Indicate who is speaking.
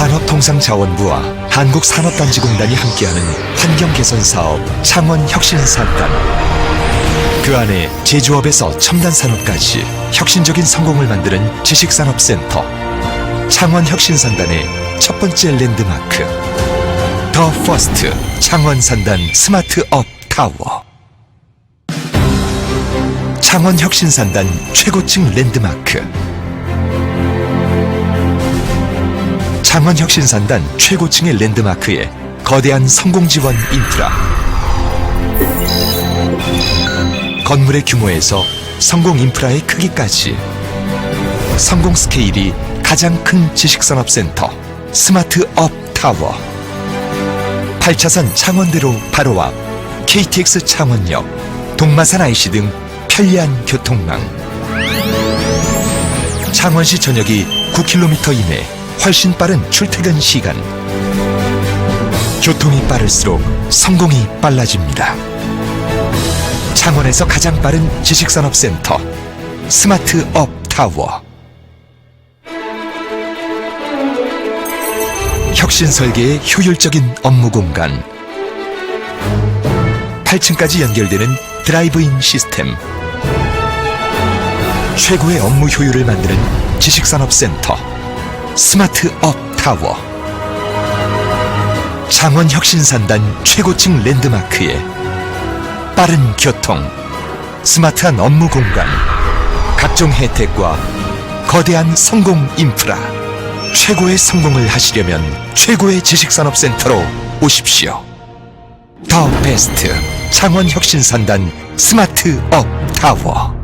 Speaker 1: 산업통상자원부와 한국산업단지공단이 함께하는 환경개선 사업 창원혁신산단. 그 안에 제조업에서 첨단 산업까지 혁신적인 성공을 만드는 지식산업센터. 창원혁신산단의 첫 번째 랜드마크. 더 퍼스트 창원산단 스마트업 타워. 창원혁신산단 최고층 랜드마크. 창원혁신산단 최고층의 랜드마크에 거대한 성공 지원 인프라. 건물의 규모에서 성공 인프라의 크기까지. 성공 스케일이 가장 큰 지식산업센터 스마트업 타워. 8차선 창원대로 바로 앞 KTX 창원역 동마산 IC 등 편리한 교통망. 창원시 전역이 9km 이내 훨씬 빠른 출퇴근 시간. 교통이 빠를수록 성공이 빨라집니다. 창원에서 가장 빠른 지식산업센터 스마트업 타워. 혁신 설계의 효율적인 업무 공간. 8층까지 연결되는 드라이브인 시스템. 최고의 업무 효율을 만드는 지식산업센터 스마트 업 타워. 창원혁신산단 최고층 랜드마크에 빠른 교통 스마트한 업무 공간 각종 혜택과 거대한 성공 인프라. 최고의 성공을 하시려면 최고의 지식산업센터로 오십시오. 더 베스트 창원혁신산단 스마트 업 타워